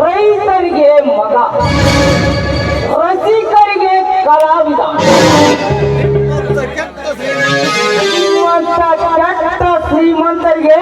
ರೈತರಿಗೆ ಮಗ ರಸಿಕರಿಗೆ ಕಲಾವಿದ. ಶ್ರೀಮಂತ ಕೆಟ್ಟ ಶ್ರೀಮಂತರಿಗೆ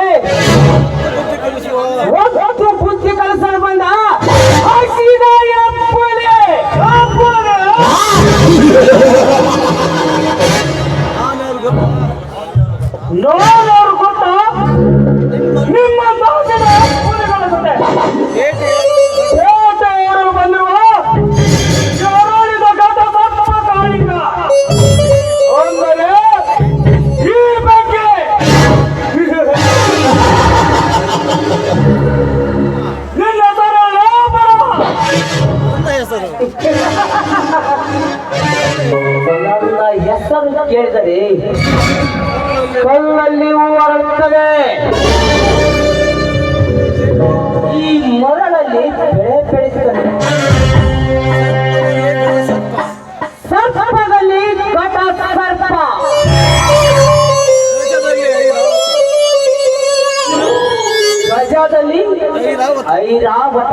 ಕಲ್ಲಲ್ಲಿ ಹರಡುತ್ತದೆ ಈ ಮರಳಲ್ಲಿ ಬೆಳೆ ಬೆಳೆಯುತ್ತದೆ. ಸರ್ಪದಲ್ಲಿ ಕಟ ಸರ್ಪ. ಐರಾವತ.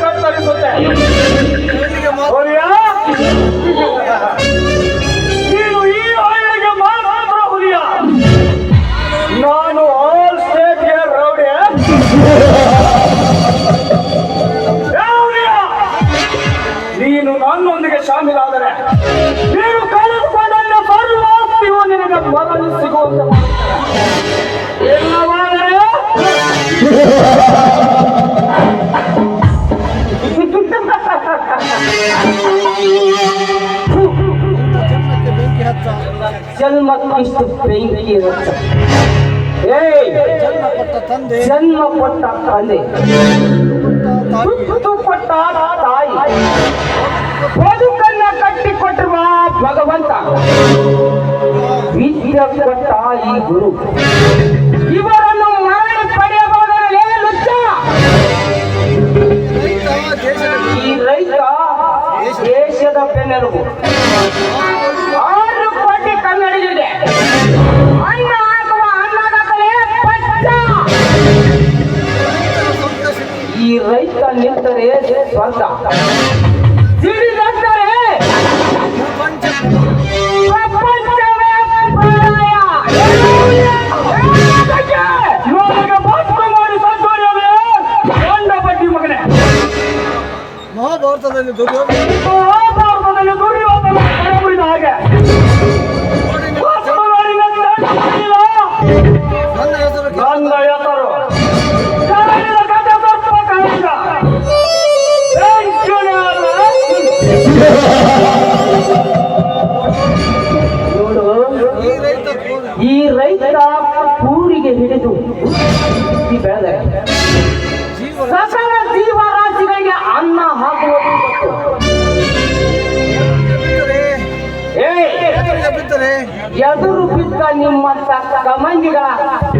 ಕತ್ತರಿಸುತ್ತೆ. ಜನ್ಮಕ್ಕಿಷ್ಟು ಬೆಂಕಿ ಇರುತ್ತೆ. ಜನ್ಮ ಕೊಟ್ಟ ತಂದೆ ಕೊಟ್ಟ ತಾಯಿ. ಬದುಕನ್ನ ಕಟ್ಟಿಕೊಟ್ಟಿರುವ ಭಗವಂತ. ವಿದ್ಯೆ ಕೊಟ್ಟ ಈ ಗುರು. ಈ ರೈತ ನಿಂತರೆ ಸ್ವಂತ. ಈ ಬೆಳೆದ ಸಕಲ ಜೀವರಾಶಿಗಳಿಗೆ ಅನ್ನ ಹಾಕುವುದು ಎದುರು ಬಿದ್ದ ನಿಮ್ಮ ಕಮಂಡಿಗಳ